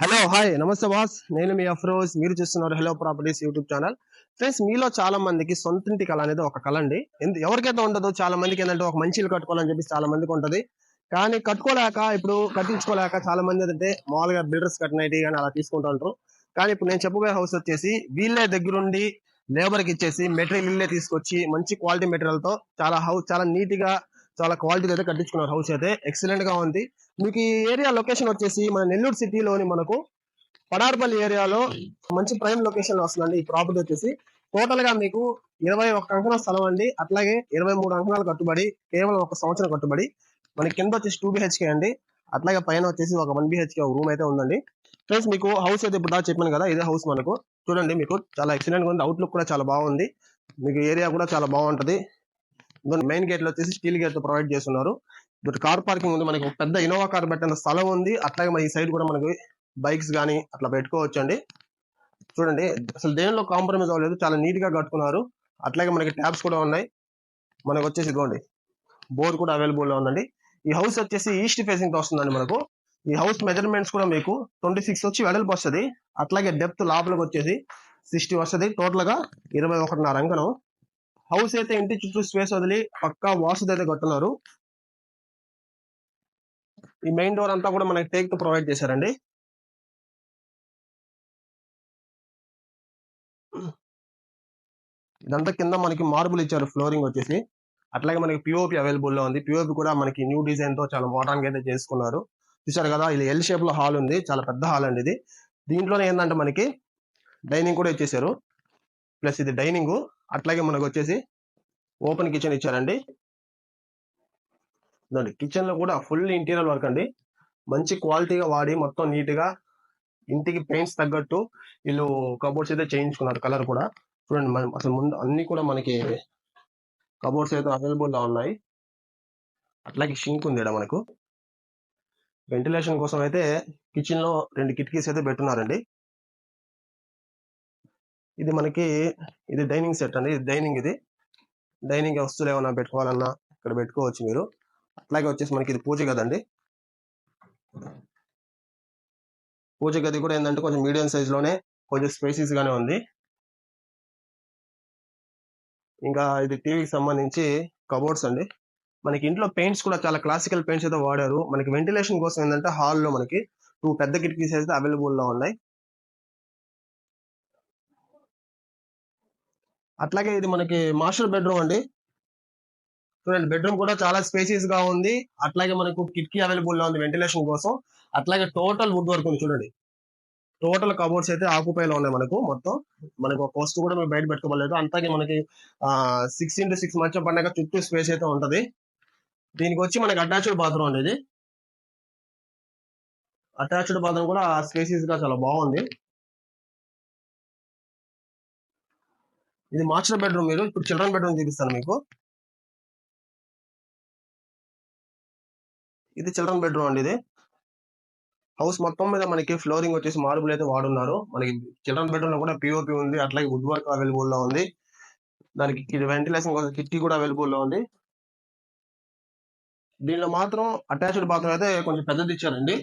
Hello hi నమస్తే boss నేను మీ అఫ్రోజ్. మీరు చూస్తున్నారు hello properties YouTube channel friends మీలో చాలా మందికి సొంత ఇంటి కళ అనేది ఒక కళ అండి. ఎందు- ఎవరికైతే ఉండదు చాలా మందికి ఏంటంటే ఒక మంచి కట్టుకోవాలని చెప్పి చాలా మందికి ఉంటది. కానీ కట్టుకోలేక ఇప్పుడు కట్టించుకోలేక చాలా మంది ఏంటంటే మామూలుగా బిల్డర్స్ కట్టినవి కానీ అలా తీసుకుంటూ ఉంటారు. కానీ ఇప్పుడు నేను చెప్పబోయే హౌస్ వచ్చేసి వీళ్ళే దగ్గరుండి లేబర్కి ఇచ్చేసి మెటీరియల్ ఇల్లే తీసుకొచ్చి మంచి క్వాలిటీ మెటీరియల్తో చాలా హౌస్ చాలా నీట్గా చాలా క్వాలిటీ అయితే కట్టించుకున్నారు హౌస్ అయితే. ఎక్సలెంట్గా ఉంది. మీకు ఈ ఏరియా లొకేషన్ వచ్చేసి మన నెల్లూరు సిటీలోని మనకు పడార్పల్లి ఏరియాలో మంచి ప్రైమ్ లొకేషన్లో వస్తుందండి ఈ ప్రాపర్టీ వచ్చేసి. టోటల్గా మీకు ఇరవై ఒక్క అంకణం స్థలం అండి. అట్లాగే ఇరవై మూడు అంకణాలు కట్టుబడి కేవలం ఒక సంవత్సరం కట్టుబడి. మనకి కింద వచ్చేసి టూ బిహెచ్కే అండి. అట్లాగే పైన వచ్చేసి ఒక వన్ బిహెచ్కే ఒక రూమ్ అయితే ఉందండి. ఫ్రెండ్స్ మీకు హౌస్ అయితే ఇప్పుడు దాకా చెప్పాను కదా ఇదే హౌస్ మనకు. చూడండి మీకు చాలా ఎక్సలెంట్గా ఉంది. అవుట్లుక్ కూడా చాలా బాగుంది. మీకు ఏరియా కూడా చాలా బాగుంటది. మెయిన్ గేట్లో వచ్చేసి స్టీల్ గేట్తో ప్రొవైడ్ చేస్తున్నారు. ఇప్పుడు కార్ పార్కింగ్ ఉంది మనకి పెద్ద ఇన్నోవా కార్ పెట్టిన స్థలం ఉంది. అట్లాగే మన ఈ సైడ్ కూడా మనకి బైక్స్ కానీ అట్లా పెట్టుకోవచ్చు అండి చూడండి అసలు దేనిలో కాంప్రమైజ్ అవ్వలేదు. చాలా నీట్గా కట్టుకున్నారు. అట్లాగే మనకి ట్యాబ్స్ కూడా ఉన్నాయి. మనకు వచ్చేసి ఇదిగోండి బోర్డు కూడా అవైలబుల్లో ఉందండి. ఈ హౌస్ వచ్చేసి ఈస్ట్ ఫేసింగ్తో వస్తుందండి మనకు. ఈ హౌస్ మెజర్మెంట్స్ కూడా మీకు ట్వంటీ సిక్స్ వచ్చి వెడల్పు వస్తుంది. అట్లాగే డెప్త్ లోపలికి వచ్చేసి సిక్స్టీ వస్తుంది. టోటల్గా ఇరవై ఒకటిన్నర అంకనం. హౌస్ అయితే ఇంటి చుట్టూ స్పేస్ వదిలి పక్కా వాసుది అయితే కట్టున్నారు ఈ మెయిన్ డోర్ అంతా కూడా మనకి టేక్తో ప్రొవైడ్ చేశారండి. ఇదంతా కింద మనకి మార్బుల్ ఇచ్చారు ఫ్లోరింగ్ వచ్చేసి. అట్లాగే మనకి పిఓపి అవైలబుల్లో ఉంది. పిఓపి కూడా మనకి న్యూ డిజైన్తో చాలా మోడర్న్ అయితే చేసుకున్నారు. చూసారు కదా ఇది ఎల్ షేప్లో హాల్ ఉంది. చాలా పెద్ద హాల్ అండి ఇది. దీంట్లోనే ఏంటంటే మనకి డైనింగ్ కూడా ఇచ్చేసారు ప్లస్ ఇది డైనింగ్. అట్లాగే మనకు వచ్చేసి ఓపెన్ కిచెన్ ఇచ్చారండి. చూడండి కిచెన్లో కూడా ఫుల్ ఇంటీరియర్ వర్క్ అండి. మంచి క్వాలిటీగా వాడి మొత్తం నీట్గా ఇంటికి పెయింట్స్ తగ్గట్టు వీళ్ళు కబోర్డ్స్ అయితే చేయించుకున్నారు కలర్ కూడా. చూడండి అసలు ముందు అన్ని కూడా మనకి కబోర్డ్స్ అయితే అవైలబుల్గా ఉన్నాయి. అట్లాగే షింక్ ఉంది మనకు. వెంటిలేషన్ కోసం అయితే కిచెన్లో రెండు కిటికీస్ అయితే పెట్టున్నారండి. ఇది మనకి ఇది డైనింగ్ సెట్ అండి. ఇది డైనింగ్ ఇది. డైనింగ్ వస్తువులు ఏమైనా పెట్టుకోవాలన్నా ఇక్కడ పెట్టుకోవచ్చు మీరు. అట్లాగే వచ్చేసి మనకి ఇది పూజ గది అండి. పూజ గది కూడా ఏంటంటే కొంచెం మీడియం సైజ్లోనే కొంచెం స్పేసీస్గానే ఉంది. ఇంకా ఇది టీవీకి సంబంధించి కబోర్డ్స్ అండి. మనకి ఇంట్లో పెయింట్స్ కూడా చాలా క్లాసికల్ పెయింట్స్ అయితే వాడారు. మనకి వెంటిలేషన్ కోసం ఏంటంటే హాల్లో మనకి టూ పెద్ద కిటికీస్ అయితే అవైలబుల్లో ఉన్నాయి. అట్లాగే ఇది మనకి మాస్టర్ బెడ్రూమ్ అండి. చూడండి బెడ్రూమ్ కూడా చాలా స్పేసియస్గా ఉంది. అట్లాగే మనకు కిటికీ అవైలబుల్లో ఉంది వెంటిలేషన్ కోసం. అట్లాగే టోటల్ వుడ్ వర్క్ ఉంది చూడండి. టోటల్ కబోర్డ్స్ అయితే ఆకుపై లో ఉన్నాయి మనకు మొత్తం. మనకు ఒక వస్తువు కూడా మేము బయట పెట్టుకోలేదు. అంతాగే మనకి సిక్స్ ఇంటూ సిక్స్ మంచం పడినాక చుట్టూ స్పేస్ అయితే ఉంటది. దీనికి వచ్చి మనకి అటాచ్డ్ బాత్రూమ్ అండి ఇది. అటాచ్డ్ బాత్రూమ్ కూడా స్పేసియస్గా చాలా బాగుంది. ఇది మాస్టర్ బెడ్రూమ్ మీరు ఇప్పుడు చిల్డ్రన్ బెడ్రూమ్ చూపిస్తాను మీకు. ఇది చిల్డ్రన్ బెడ్రూమ్ అండి ఇది. హౌస్ మొత్తం మీద మనకి ఫ్లోరింగ్ వచ్చేసి మార్బుల్ అయితే వాడున్నారు. మనకి చిల్డ్రన్ బెడ్రూమ్లో కూడా పిఓపి ఉంది అట్లాగే వుడ్ వర్క్ అవైలబుల్లో ఉంది. దానికి వెంటిలేషన్ కోసం కిటికీ కూడా అవైలబుల్లో ఉంది. దీనిలో మాత్రం అటాచ్డ్ బాత్రూమ్ అయితే కొంచెం పెద్దది ఇచ్చారండి.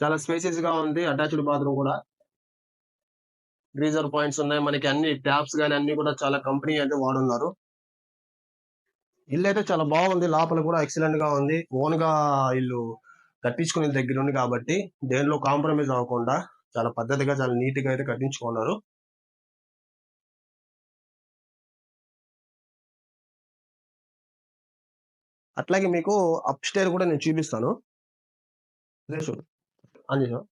చాలా స్పేసియస్గా ఉంది. అటాచ్డ్ బాత్రూమ్ కూడా. గ్రీజర్ పాయింట్స్ ఉన్నాయి. మనకి అన్ని ట్యాప్స్ కానీ అన్ని కూడా చాలా కంపెనీ అయితే వాడున్నారు. ఇల్లు అయితే చాలా బాగుంది. లోపల కూడా ఎక్సలెంట్గా ఉంది. ఓన్గా ఇల్లు కట్టించుకునే దగ్గర ఉంది కాబట్టి దేనిలో కాంప్రమైజ్ అవ్వకుండా చాలా పద్ధతిగా చాలా నీట్గా అయితే కట్టించుకున్నారు. అట్లాగే మీకు అప్ స్టేర్ కూడా నేను చూపిస్తాను. చూడు. అంజీ సార్.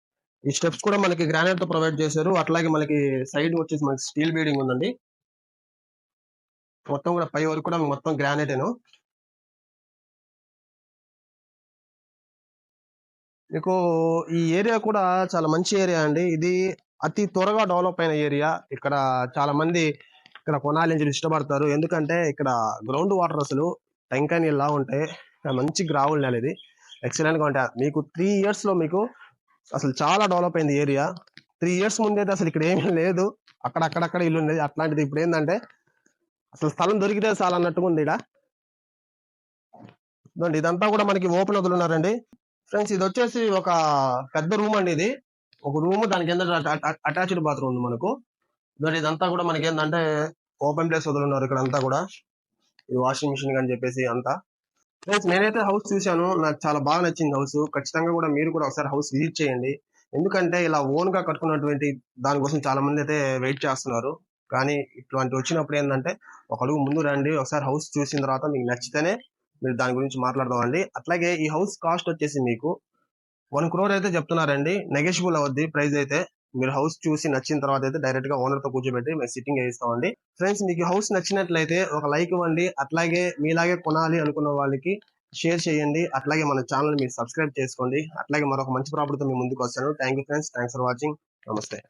ఈ స్టెప్స్ కూడా మనకి గ్రానైట్తో ప్రొవైడ్ చేశారు. అట్లాగే మనకి సైడ్ వచ్చేసి మనకి స్టీల్ బీడింగ్ ఉందండి. మొత్తం కూడా పై వరకు కూడా మొత్తం గ్రానైటేను. మీకు ఈ ఏరియా కూడా చాలా మంచి ఏరియా అండి. ఇది అతి త్వరగా డెవలప్ అయిన ఏరియా. ఇక్కడ చాలా మంది ఇక్కడ కొనాలి అని ఇష్టపడతారు. ఎందుకంటే ఇక్కడ గ్రౌండ్ వాటర్ అసలు టెంకాయ నీళ్ళ ఉంటాయి. మంచి గ్రావుల్ నేల ఇది ఎక్సలెంట్గా ఉంటాయి. మీకు త్రీ ఇయర్స్లో మీకు అసలు చాలా డెవలప్ అయింది ఏరియా త్రీ ఇయర్స్ ముందైతే అసలు ఇక్కడ ఏమీ లేదు. అక్కడ అక్కడక్కడ ఇల్లు ఉండేది. అట్లాంటిది ఇప్పుడు ఏంటంటే అసలు స్థలం దొరికితే చాలా అన్నట్టుగా ఉంది ఇక్కడ ఇదంతా కూడా మనకి ఓపెన్ వదులున్నారండి ఫ్రెండ్స్ ఇది వచ్చేసి ఒక పెద్ద రూమ్ అండి ఇది. ఒక రూమ్ దాని కింద అటాచ్డ్ బాత్రూమ్ ఉంది మనకు. ఇదిగోండి ఇదంతా కూడా మనకి ఏంటంటే ఓపెన్ ప్లేస్ వదులున్నారు ఇక్కడ అంతా కూడా. ఇది వాషింగ్ మిషన్ అని చెప్పేసి అంతా. ఫ్రెండ్స్ నేనైతే హౌస్ చూశాను. నాకు చాలా బాగా నచ్చింది హౌస్ ఖచ్చితంగా కూడా మీరు కూడా ఒకసారి హౌస్ విజిట్ చేయండి. ఎందుకంటే ఇలా ఓన్గా కట్టుకున్నటువంటి దానికోసం చాలా మంది అయితే వెయిట్ చేస్తున్నారు. కానీ ఇట్లాంటి వచ్చినప్పుడు ఏంటంటే ఒక అడుగు ముందు రండి ఒకసారి హౌస్ చూసిన తర్వాత మీకు నచ్చితేనే మీరు దాని గురించి మాట్లాడదామండి. అట్లాగే ఈ హౌస్ కాస్ట్ వచ్చేసి మీకు వన్ క్రోర్ అయితే చెప్తున్నారండి. నెగెషిబుల్ అవుద్ది ప్రైస్ అయితే. మీరు హౌస్ చూసి నచ్చిన తర్వాత అయితే డైరెక్ట్గా ఓనర్తో కూర్చోబెట్టి మేము సిట్టింగ్ వేయిస్తామండి ఫ్రెండ్స్ మీకు హౌస్ నచ్చినట్లయితే ఒక లైక్ ఇవ్వండి. అట్లాగే మీలాగే కొనాలి అనుకున్న వాళ్ళకి షేర్ చేయండి. అట్లాగే మన ఛానల్ మీరు సబ్స్క్రైబ్ చేసుకోండి. అట్లాగే మరొక మంచి ప్రాపర్టీతో మీ ముందుకు వస్తాను. Thank you friends thanks for watching నమస్తే